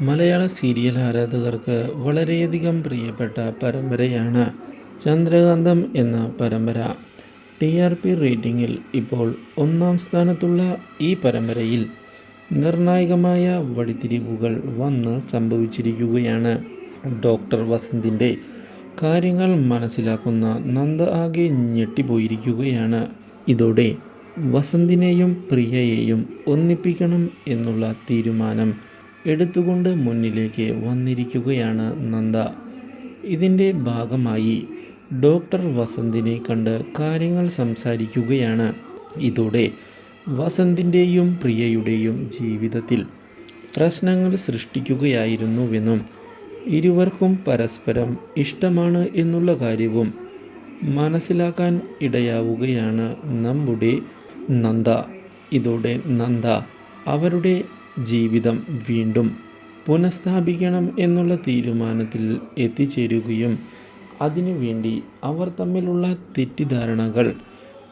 മലയാള serial ആരാധകർക്ക് വളരെയധികം പ്രിയപ്പെട്ട പരമ്പരയാണ് ചന്ദ്രകാന്തം എന്ന പരമ്പര. ടി ആർ പി റേറ്റിംഗിൽ ഇപ്പോൾ ഒന്നാം സ്ഥാനത്തുള്ള ഈ പരമ്പരയിൽ നിർണായകമായ വഴിത്തിരിവുകൾ വന്ന് സംഭവിച്ചിരിക്കുകയാണ്. ഡോക്ടർ വസന്തിന്റെ കാര്യങ്ങൾ മനസ്സിലാക്കുന്ന നന്ദ ആകെ ഞെട്ടിപ്പോയിരിക്കുകയാണ്. ഇതോടെ വസന്തിനെയും പ്രിയയെയും ഒന്നിപ്പിക്കണം എന്നുള്ള തീരുമാനം എടുത്തുകൊണ്ട് മുന്നിലേക്ക് വന്നിരിക്കുകയാണ് നന്ദ. ഇതിന്റെ ഭാഗമായി ഡോക്ടർ വസന്തിനെ കണ്ട് കാര്യങ്ങൾ സംസാരിക്കുകയാണ്. ഇതോടെ വസന്തിന്റെയും പ്രിയയുടെയും ജീവിതത്തിൽ പ്രശ്നങ്ങൾ സൃഷ്ടിക്കുകയായിരുന്നുവെന്നും ഇരുവർക്കും പരസ്പരം ഇഷ്ടമാണ് എന്നുള്ള കാര്യവും മനസ്സിലാക്കാൻ ഇടയാവുകയാണ് നമ്മുടെ നന്ദ. ഇതോടെ നന്ദ അവരുടെ ജീവിതം വീണ്ടും പുനഃസ്ഥാപിക്കണം എന്നുള്ള തീരുമാനത്തിൽ എത്തിച്ചേരുകയും അതിനുവേണ്ടി അവർ തമ്മിലുള്ള തെറ്റിദ്ധാരണകൾ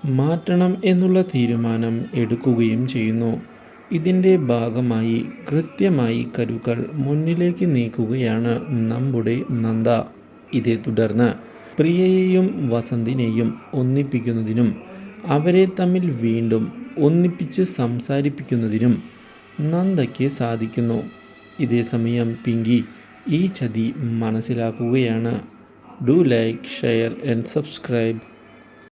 മാറ്റണം എന്നുള്ള തീരുമാനം എടുക്കുകയും ചെയ്യുന്നു. ഇതിന്റെ ഭാഗമായി കൃത്യമായി കരുക്കൾ മുന്നിലേക്ക് നീക്കുകയാണ് നമ്മുടെ നന്ദ. ഇതേ തുടർന്ന് പ്രിയയെയും വസന്തിനെയും ഒന്നിപ്പിക്കുന്നതിനും അവരെ തമ്മിൽ വീണ്ടും ഒന്നിപ്പിച്ച് സംസാരിപ്പിക്കുന്നതിനും നന്ദയ്ക്ക് സാധിക്കുന്നു. ഇതേസമയം പിങ്കി ഈ ചതി മനസ്സിലാക്കുകയാണ്. Do like share and subscribe